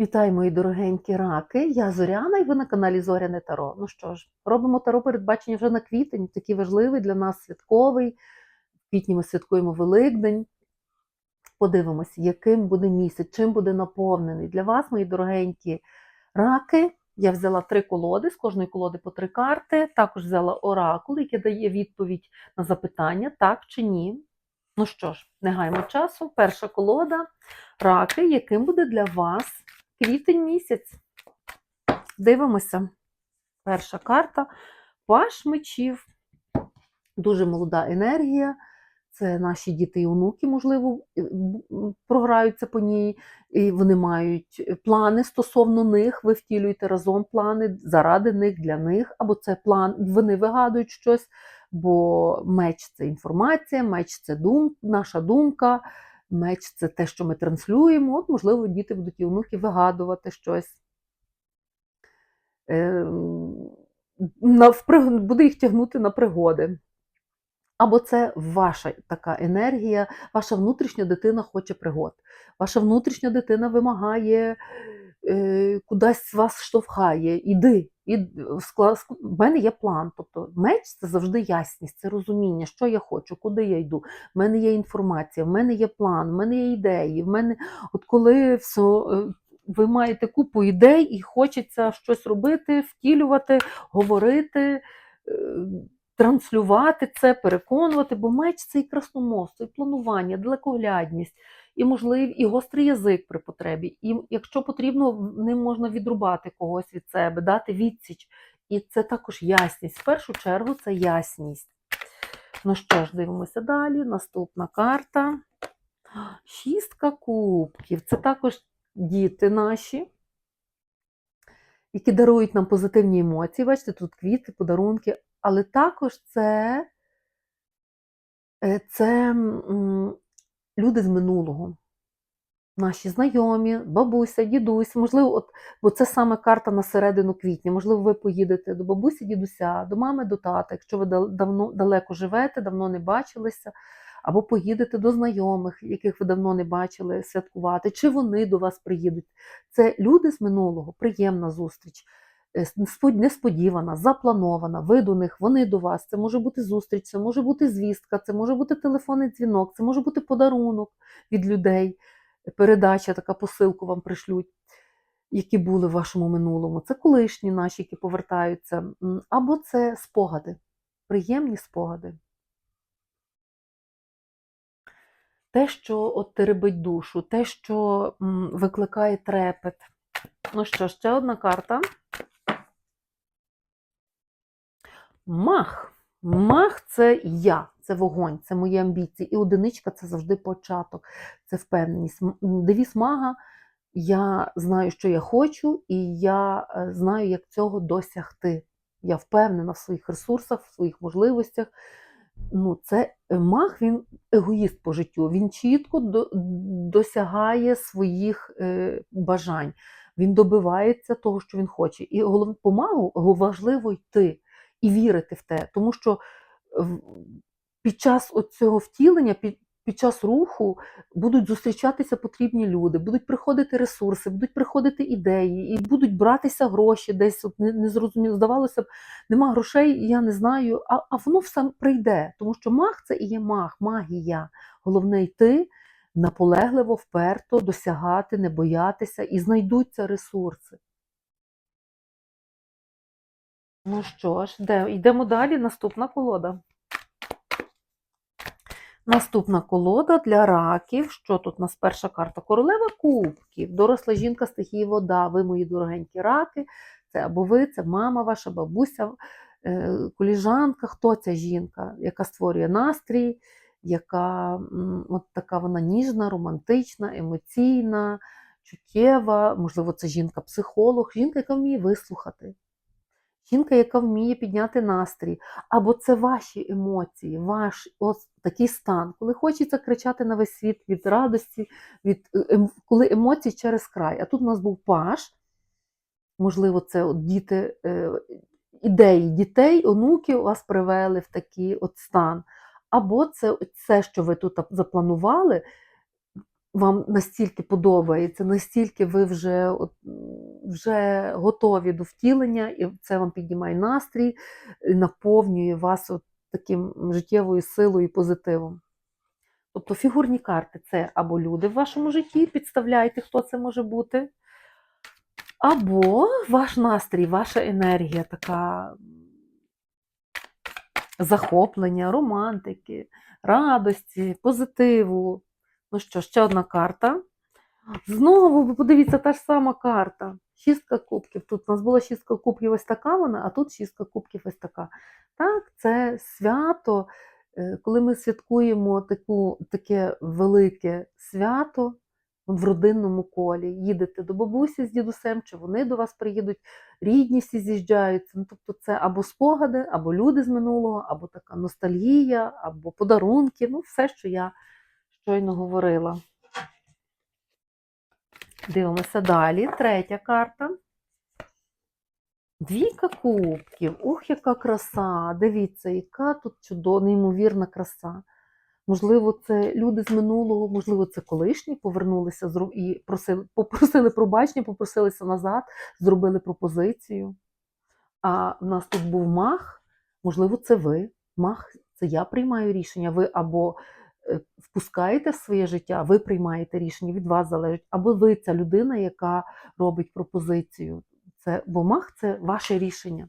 Вітаю, мої дорогенькі раки. Я Зоряна і ви на каналі Зоряне Таро. Ну що ж, робимо таро передбачення вже на квітень, такий важливий для нас святковий. В квітні ми святкуємо Великдень. Подивимося, яким буде місяць, чим буде наповнений. Для вас, мої дорогенькі раки. Я взяла три колоди, з кожної колоди по три карти. Також взяла оракул, який дає відповідь на запитання, так чи ні. Ну що ж, не гаймо часу. Перша колода раки, яким буде для вас квітень місяць. Дивимося. Перша карта. Паш мечів. Дуже молода енергія. Це наші діти і онуки, можливо, програються по ній, і вони мають плани стосовно них. Ви втілюєте разом плани заради них, для них, або це план, вони вигадують щось, бо меч це інформація, меч це дум, наша думка, меч це те, що ми транслюємо. От, можливо, діти будуть і онуки вигадувати щось. Буде їх тягнути на пригоди. Або це ваша така енергія, ваша внутрішня дитина хоче пригод. Ваша внутрішня дитина вимагає, кудись вас штовхає. Іди. І в мене є план. Тобто меч це завжди ясність, це розуміння, що я хочу, куди я йду. В мене є інформація, в мене є план, в мене є ідеї. В мене, от коли все, ви маєте купу ідей і хочеться щось робити, втілювати, говорити. Е, транслювати це, переконувати, бо меч це і красномовство, і планування, далекоглядність, і можливий, і гострий язик при потребі. І якщо потрібно, ним можна відрубати когось від себе, дати відсіч. І це також ясність. В першу чергу це ясність. Ну що ж, дивимося далі. Наступна карта. Шістка кубків. Це також діти наші, які дарують нам позитивні емоції. Бачите, тут квіти, подарунки, але також це е, це люди з минулого. Наші знайомі, бабуся, дідусь, можливо, от, бо це саме карта на середину квітня. Можливо, ви поїдете до бабусі, дідуся, до мами, до тата, якщо ви давно далеко живете, давно не бачилися, або поїдете до знайомих, яких ви давно не бачили, святкувати, чи вони до вас приїдуть. Це люди з минулого, приємна зустріч. Е, несподівана, запланована, ви до них, вони до вас. Це може бути зустріч, це може бути звістка, це може бути телефонний дзвінок, це може бути подарунок від людей, передача, така посилку вам пришлють, які були в вашому минулому. Це колишні наші, які повертаються, або це спогади, приємні спогади. Те, що от теребить душу, те, що викликає трепет. Ну що, ще одна карта. Мах. Мах це я, це вогонь, це мої амбіції. І одиничка це завжди початок, це впевненість. Девіз мага, я знаю, що я хочу, і я е, знаю, як цього досягти. Я впевнена в своїх ресурсах, в своїх можливостях. Ну, це е, Мах, він егоїст по життю, він чітко досягає своїх е, бажань, він добивається того, що він хоче. І головне, по магу важливо йти і вірити в те. Тому що під час цього втілення, під, під час руху будуть зустрічатися потрібні люди, будуть приходити ресурси, будуть приходити ідеї, і будуть братися гроші десь от незрозуміло. Здавалося б, нема грошей, я не знаю, а а воно все прийде. Тому що маг це і є маг, магія. Головне йти наполегливо, вперто, досягати, не боятися, і знайдуться ресурси. Ну що ж, де? йдемо далі. Наступна колода. Наступна колода для раків. Що тут у нас перша карта? Королева кубків, доросла жінка стихії вода. Ви, мої дорогенькі раки. Це або ви, це мама ваша, бабуся, е, коліжанка. Хто ця жінка, яка створює настрій, яка от така вона ніжна, романтична, емоційна, чуттєва, можливо, це жінка-психолог, жінка, яка вміє вислухати. Жінка, яка вміє підняти настрій, або це ваші емоції, ваш ось такий стан, коли хочеться кричати на весь світ від радості, від, е, ем, коли емоції через край. А тут у нас був паш, можливо, це от діти, е, ідеї дітей, онуки вас привели в такий от стан. Або це все, що ви тут запланували, вам настільки подобається, настільки ви вже, от, вже готові до втілення, і це вам піднімає настрій, наповнює вас от таким життєвою силою і позитивом. Тобто фігурні карти це або люди в вашому житті, підставляйте, хто це може бути, або ваш настрій, ваша енергія така захоплення, романтики, радості, позитиву. Ну що, ще одна карта. Знову, подивіться, та ж сама карта. Шістка кубків. Тут у нас була шістка кубків ось така вона, а тут шістка кубків ось така. Так, це свято, е, коли ми святкуємо таку, таке велике свято в родинному колі. Їдете до бабусі з дідусем, чи вони до вас приїдуть, рідні всі з'їжджаються. Ну, тобто це або спогади, або люди з минулого, або така ностальгія, або подарунки. Ну, все, що я щойно говорила. Дивимося далі. Третя карта. Двійка кубків. Ух, яка краса! Дивіться, яка тут чудова, неймовірна краса. Можливо, це люди з минулого, можливо, це колишні повернулися і просили, попросили пробачення, попросилися назад, зробили пропозицію. А в нас тут був мах, можливо, це ви. Мах це я приймаю рішення. Ви або впускаєте в своє життя, ви приймаєте рішення, від вас залежить, або ви ця людина, яка робить пропозицію. Це, бо мах це ваше рішення.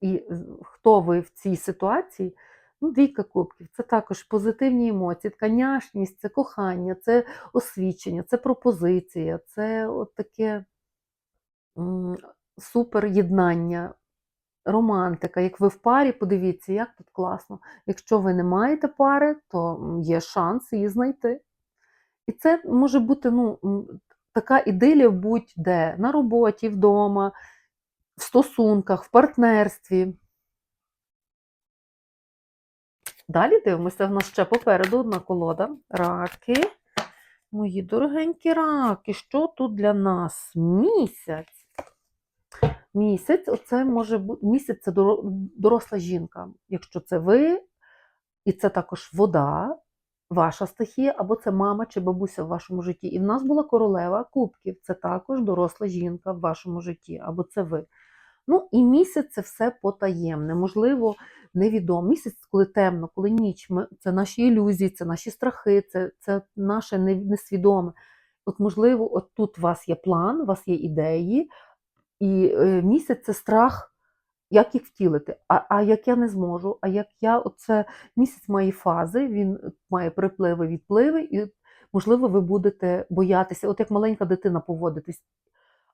І е, хто ви в цій ситуації? Ну, двійка кубків це також позитивні емоції, така няшність, це кохання, це освічення, це пропозиція, це от таке супер єднання, романтика. Як ви в парі, подивіться, як тут класно. Якщо ви не маєте пари, то є шанс її знайти. І це може бути ну, така ідилія будь-де, на роботі, вдома, в стосунках, в партнерстві. Далі дивимося, в нас ще попереду одна колода. Раки. Мої дорогенькі раки, що тут для нас? Місяць. Місяць, оце може бути місяць це доросла жінка. Якщо це ви, і це також вода, ваша стихія, або це мама чи бабуся в вашому житті. І в нас була королева кубків, це також доросла жінка в вашому житті, або це ви. Ну і місяць це все потаємне, можливо, невідомо. Місяць, коли темно, коли ніч, ми, це наші ілюзії, це наші страхи, це, це наше несвідоме. От, можливо, от тут у вас є план, у вас є ідеї, і е, місяць це страх, як їх втілити. А, а як я не зможу, а як я, оце місяць має фази, він має припливи, відпливи, і, можливо, ви будете боятися, от як маленька дитина поводитись.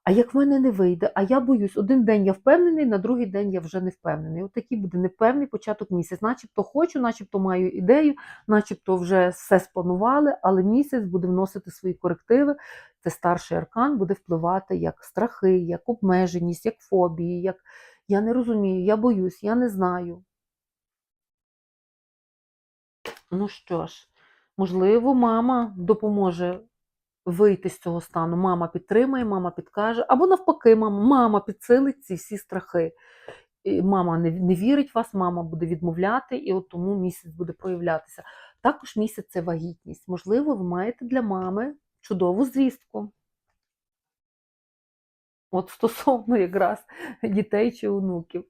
А як в мене не вийде, а я боюсь, один день я впевнений, на другий день я вже не впевнений. От такий буде непевний початок місяць. Начебто хочу, начебто маю ідею, начебто вже все спланували, але місяць буде вносити свої корективи. Це старший аркан буде впливати як страхи, як обмеженість, як фобії, як я не розумію, я боюсь, я не знаю. Ну що ж, можливо, мама допоможе вийти з цього стану. Мама підтримає, мама підкаже, або навпаки, мама, мама підсилить ці всі страхи. І мама не, не вірить в вас, мама буде відмовляти, і от тому місяць буде проявлятися. Також місяць це вагітність. Можливо, ви маєте для мами чудову звістку. От стосовно якраз дітей чи онуків.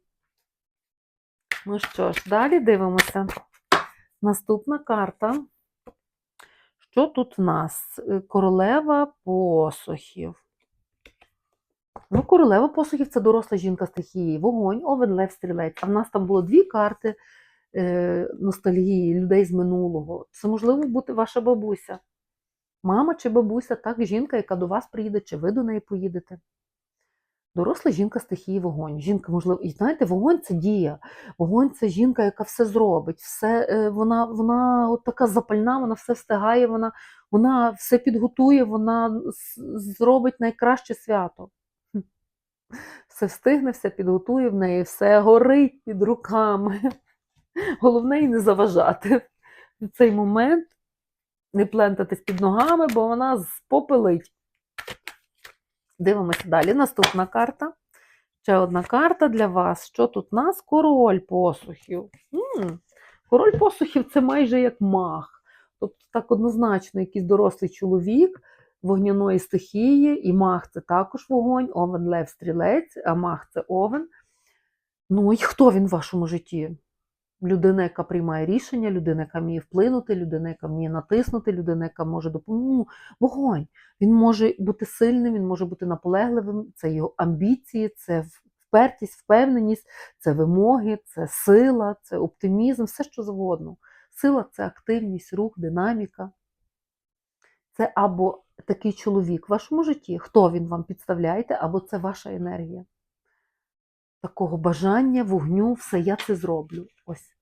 Ну що ж, далі дивимося. Наступна карта. Що тут в нас? Е, Королева посухів. Ну, королева посухів це доросла жінка стихії. Вогонь, овен, лев, стрілець. А в нас там було дві карти е, ностальгії, людей з минулого. Це можливо бути ваша бабуся. Мама чи бабуся, так, жінка, яка до вас приїде, чи ви до неї поїдете. Доросла жінка стихії вогонь. Жінка, можливо, і знаєте, вогонь це дія. Вогонь це жінка, яка все зробить. Все, е, вона вона от така запальна, вона все встигає, вона, вона все підготує, вона зробить найкраще свято. Все встигне, все підготує в неї, все горить під руками. Головне і не заважати. В цей момент не плентатись під ногами, бо вона спопелить. Дивимося далі. Наступна карта. Ще одна карта для вас. Що тут у нас? Король посухів. М, Король посухів це майже як мах. Тобто так однозначно якийсь дорослий чоловік вогняної стихії, і мах це також вогонь, овен, лев, стрілець, а мах це овен. Ну і хто він в вашому житті? Людина, яка приймає рішення, людина, яка вміє вплинути, людина, яка вміє натиснути, людина, яка може допомогти. Ну, вогонь. Він може бути сильним, він може бути наполегливим, це його амбіції, це впертість, впевненість, це вимоги, це сила, це оптимізм, все що завгодно. Сила це активність, рух, динаміка. Це або такий чоловік в вашому житті, хто він вам підставляєте, або це ваша енергія. Такого бажання, вогню, все, я це зроблю. Ось.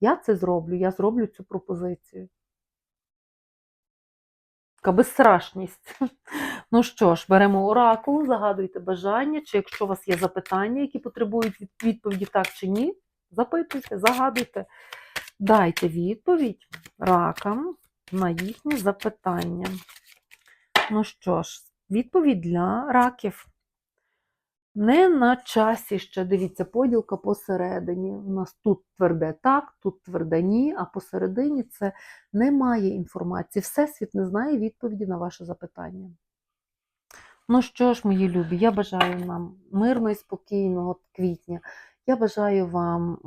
Я це зроблю, я зроблю цю пропозицію. Така безстрашність. Ну що ж, беремо оракул, загадуйте бажання, чи якщо у вас є запитання, які потребують відповіді так чи ні, запитуйте, загадуйте. Дайте відповідь ракам на їхні запитання. Ну що ж, відповідь для раків. Не на часі ще, дивіться, поділка посередині. У нас тут тверде так, тут тверде ні, а посередині це немає інформації. Всесвіт не знає відповіді на ваше запитання. Ну що ж, мої любі, я бажаю нам мирного і спокійного квітня. Я бажаю вам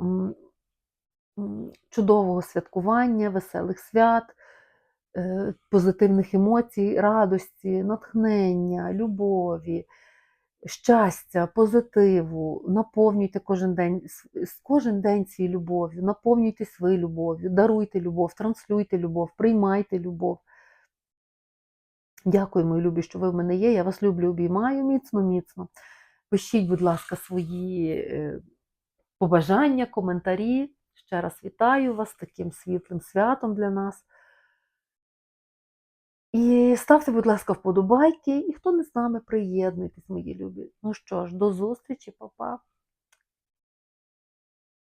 чудового святкування, веселих свят, е, позитивних емоцій, радості, натхнення, любові щастя, позитиву, наповнюйте кожен день, кожен день цією любов'ю, наповнюйте свою любов'ю, даруйте любов, транслюйте любов, приймайте любов. Дякую, мої любі, що ви в мене є. Я вас люблю, обіймаю міцно, міцно. Пишіть, будь ласка, свої е, побажання, коментарі. Ще раз вітаю вас таким світлим святом для нас. І ставте, будь ласка, вподобайки, і хто не з нами, приєднуйтесь, мої любі. Ну що ж, до зустрічі, па-па.